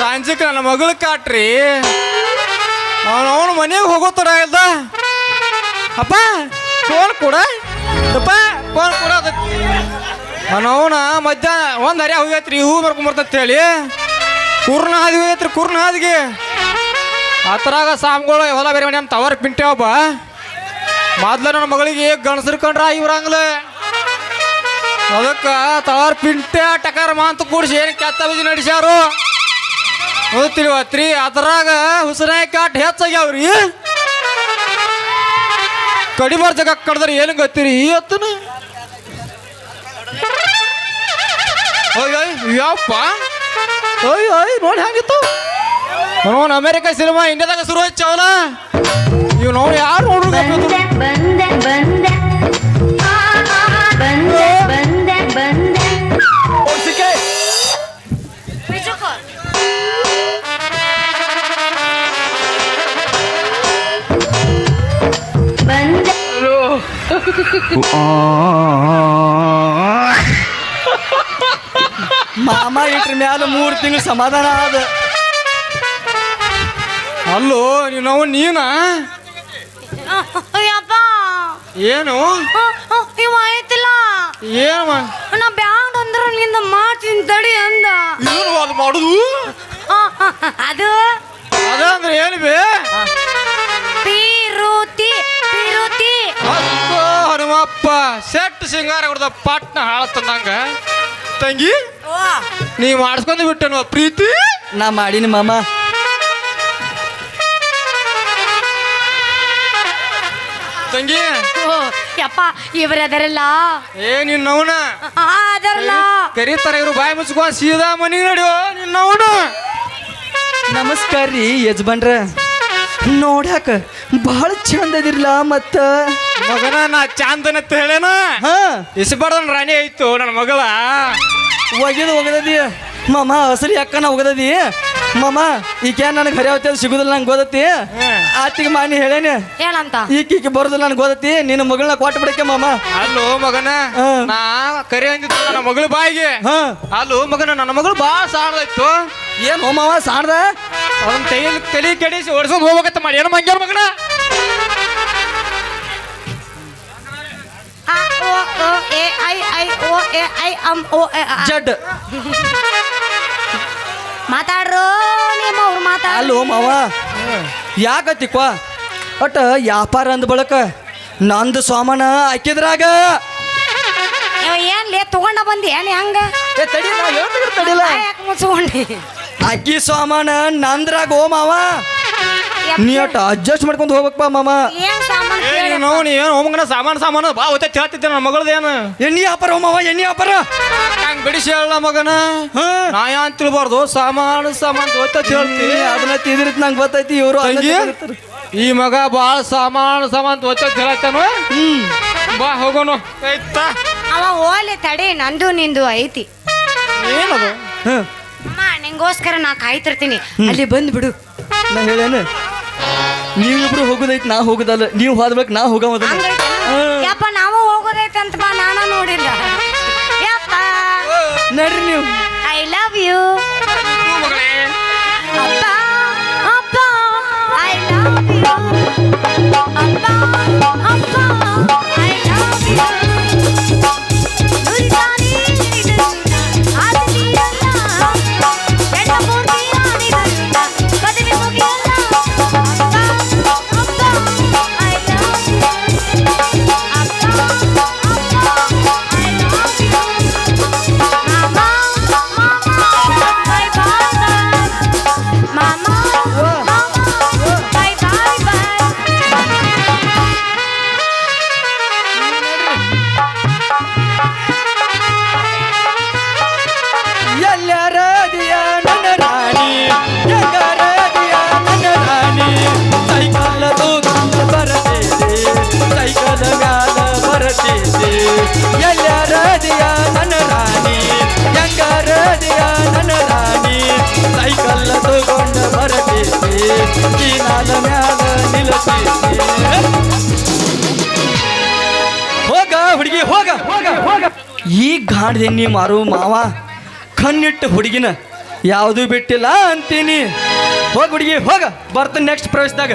ಸಾಂಜಿಕ್ ನನ್ನ ಮಗಳು ಕಾಟ್ರಿ. ಅವನು ಮನೆಗೆ ಹೋಗೋತರ ಇದ್ದ ಅಪ್ಪ ಫೋನ್ ಕೂಡ. ಅಪ್ಪ ಫೋನ್ ಕೂಡ ಅವನ ಮಧ್ಯಾಹ್ನ ಒಂದು ಹರಿಯ ಹೋಗೈತ್ರಿ ಹೂ ಬರ್ಕೊಂಬರ್ತಂತ ಹೇಳಿ. ಕುರ್ನ ಹಾದಿ ಹೋಗೈತ್ರಿ ಕುರ್ನ ಹಾದಿಗೆ. ಆ ಥರಾಗ ಸಾಮ್ಗಳು ಹೊಲ ಬೇರೆ ಮನೆ ನಮ್ಮ ತವರ್ ಒಬ್ಬ. ಮೊದ್ಲ ನನ್ನ ಮಗಳಿಗೆ ಗಣಸರು ಕಂಡ್ರ ಇವ್ರಂಗ್ಲ ಅದಕ್ಕೆ ತವರ್ ಪಿಂಟೆ ಟಕಾರ ಮಾಂತ ಕೂಡಿಸಿ ಏನು ಕೆತ್ತ ಬೀಜ ನಡೆಸ್ಯಾರು. ತಿಳಿವತ್ರಿ ಅದ್ರಾಗ ಹುಸನಾಯಿ ಕಾಟ್ ಹೆಚ್ಚಾಗ್ಯಾವ್ರಿ. ಕಡಿಬಾರ್ ಜಗ ಕಡ್ದ್ರೆ ಏನು ಗೊತ್ತಿರಿ ಇವತ್ತನ ಯಪ್ಪ ಓಯ್ ಓಯ್ ನೋಡಿ ಹಂಗಿತ್ತು? ನೋಡ್ ಅಮೇರಿಕ ಸಿನಿಮಾ ಇಂಡಿಯಾದಾಗ ಶುರು ಹಚ್ಚವಲ್ಲ ಇವ್ ನೋಡಿ ಯಾರು ನೋಡ್ರು ಮಾಮ ಇಟ್ರ ಮ್ಯಾಲ ಮೂರು ತಿಂಗಳು ಸಮಾಧಾನ ಆದ. ಅಲ್ಲೋ ನೀವು ನೀನಾ? ಏನು? ಏನು ಸಿಂಗಾರ ಹೊಡೆದ ಪಾಟ್ನ ಹಾಳ ತಂದಂಗ? ತಂಗಿ ನೀ ಮಾಡಿಸ್ಕೊಂಡು ಬಿಟ್ಟನು ಪ್ರೀತಿ? ನಾ ಮಾಡೀನಿ ಮಾಮ. ತಂಗಿ. ಓ, ಯಪ್ಪ ಇವ್ರದರಲ್ಲ ಏ ನಿನ್ನವನ ಆ, ಅದರಲ್ಲ? ಕರೀತಾರ ಇವ್ರು ಬಾಯಿ ಮುಚ್ಕೊಂಡು ಸೀದಾ ಮನೆಗೆ ನಡಿಯೋ ನಿನ್ನವನ ನಮಸ್ಕಾರ ರೀ ಯಜಮಾನ್ರ. ನೋಡ್ಯಾಕ ಬಹಳ ಚಂದ ಅದಿರ್ಲ ಮತ್ತ. ಮಗನ ನಾ ಚಾಂದನ ಹೇಳೇನ? ಹಾ. ಇಸ್ಬಾರ್ದನ್ ರಾಣಿ ಆಯ್ತು ನನ್ನ ಮಗಳ. ಒಗೆದು ಒಗದದಿ. ಮಾಮ ಅಸಲಿ ಅಕ್ಕನ ಒಗದದಿ. ಮಾಮ ಈಕೆ ನನಗೆ ಹರಿಯಾವತಿ ಸಿಗುದಿಲ್ಲ ನಂಗೆ ಗೊತ್ತತಿ? ಆತಿಗೆ ಮಾನಿ ಹೇಳೇನೆ. ಹೇಳಂತ? ಈಕೀಕೆ ಬರುದಿಲ್ಲ ನನಗೆ ಗೊತ್ತತಿ. ನಿನ್ನ ಮಗಳನ್ನ ಕೊಟ್ಟು ಬಿಡಕ್ಕೆ ಮಾಮ. ಅಲ್ಲೋ ಮಗನ. ನಾ ಕರಿ ಅಂದಿದ್ದು ನನ್ನ ಮಗಳು ಬಾಯಿಗೆ. ಹಾ. ಅಲ್ಲೋ ಮಗನ ನನ್ನ ಮಗಳು ಭಾಳ ಸಾಡ್ದಾಯ್ತು ಏನು ಓ ಮಾವ ಸಾಣ್ದ? ಅದನ್ನ ತೈಲಿ ತಲೆ ಕೆಡಿಸಿ ಓಡಿಸೋದು ಹೋಗ್ಬೇಕಂತ ಮಾಡಿ. ಏನು ಮಂಗ್ಯಾರ ಮಗನ? ಆ, ಓ, ಓ, A, I, I, O, A, I, ಅಂ, ಓ, ಎ, ಆ. ಜಡ್. ಮಾತಾಡ್ರು ನಿಮ್ಮ ಅವ್ರು ಮಾತಾಡ ಅಲ್ಲೋ ಮಾವ ಯಾಕತ್ತಿಕ್ವ? ಒಟ್ಟ ವ್ಯಾಪಾರ ಅಂದ ಬಳಕ ನಂದು ಸಾಮಾನ ಹಾಕಿದ್ರಾಗ. ಏನ್ ಲೇ ತಗೊಂಡ ಬಂದಿ? ಏನ್ ಹೆಂಗ? ಏ ತಡಿ ನಾ ಹೇಳ್ತಿದ್ರು ತಡಿಲ್ಲ ಮುಚ್ಕೊಂಡಿ. ಅಕ್ಕಿ ಸಾಮಾನ ನಂದ್ರಾಗ ಓ ಮಾವ. ನೀ ಒಟ್ಟ ಅಡ್ಜಸ್ಟ್ ಮಾಡ್ಕೊಂಡು ಹೋಗ್ಬೇಕಪ್ಪ ಮಾಮ. ಏನ್ ಸಾಮಾನ್ ಏ ಕೇಳಿ ನೀನು ನೀ ಏನು ಸಾಮಾನು ಸಾಮಾನು ಬಾ ಹೋಗ್ತಾ ಹೇಳ್ತಿದ್ದೆ ನನ್ನ ಮಗಳದೇನು ಎಣ್ಣಿ ವ್ಯಾಪಾರ ಮಾವ ಎಣ್ಣಿ ವ್ಯಾಪಾರ ಹಂಗೆ ಬಿಡಿಸಿ ಹೇಳ ಮಗನ. ಹಾ. ನಾ ಯಾನ್ ತಿಳ್ಬಾರ್ದು ಸಾಮಾನು ಸಾಮಾನು ಹೋಗ್ತಾ ಹೇಳ್ತಿ ಏ, ಅದನ್ನ ತಿದ್ರಿ ನಂಗೆ ಗೊತ್ತೈತಿ ಇವರು ತಂಗಿ ಈ ಮಗ ಭಾಳ ಸಾಮಾನು ಸಾಮಾನ್ ಹೋಗ್ತಾ ಹೇಳತ್ತಾನು ಹ್ಮ್. ಬಾ ಹೋಗೋನು. ಆಯ್ತಾ? ಅವ ಹೋಲಿ ತಡಿ ನಂದು ನಿಂದು ಐತಿ. ಏನದು? ಹ್ಮ್ ಅಮ್ಮ ನಿಂಗೋಸ್ಕರ ನಾ ಕಾಯ್ತಿರ್ತೀನಿ. ಅಲ್ಲಿ ಬಂದ್ಬಿಡು. ನಾ ಹೇಳೇನು. ನೀವಿಬ್ರು ಹೋಗೋದೈತಿ ನಾ ಹೋಗೋದಲ್ಲ. ನೀವು ಹೋದ್ಬೇಕು ನಾ ಹೋಗ? ಯಪ್ಪ ನಾವು ಹೋಗೋದೈತೆ ಅಂತ ಬಾ ನಾನು ನೋಡಿಲ್ಲ. ಯಪ್ಪ. ನಡ್ರಿ ನೀವು. ಐ ಲವ್ ಯು ಅಪ್ಪ ಅಪ್ಪ ಐ ಲವ್ ಯು ಅಪ್ಪ ಅಪ್ಪ. ಎಲ್ಲರದಿಯ ನನ್ನ ರಾಣಿ ನನ್ನ ರಾಣಿ ಹೋಗ ಹುಡುಗಿ, ಹೋಗ ಈ ಮಾರು ಮಾವ, ಕಣ್ಣಿಟ್ಟು ಹುಡುಗಿನ ಯಾವುದು ಬಿಟ್ಟಿಲ್ಲ ಅಂತೀನಿ. ಹೋಗ ಹುಡುಗಿ, ಹೋಗ ಬರ್ತೀನಿ ನೆಕ್ಸ್ಟ್ ಪ್ರವೇಶದಾಗ.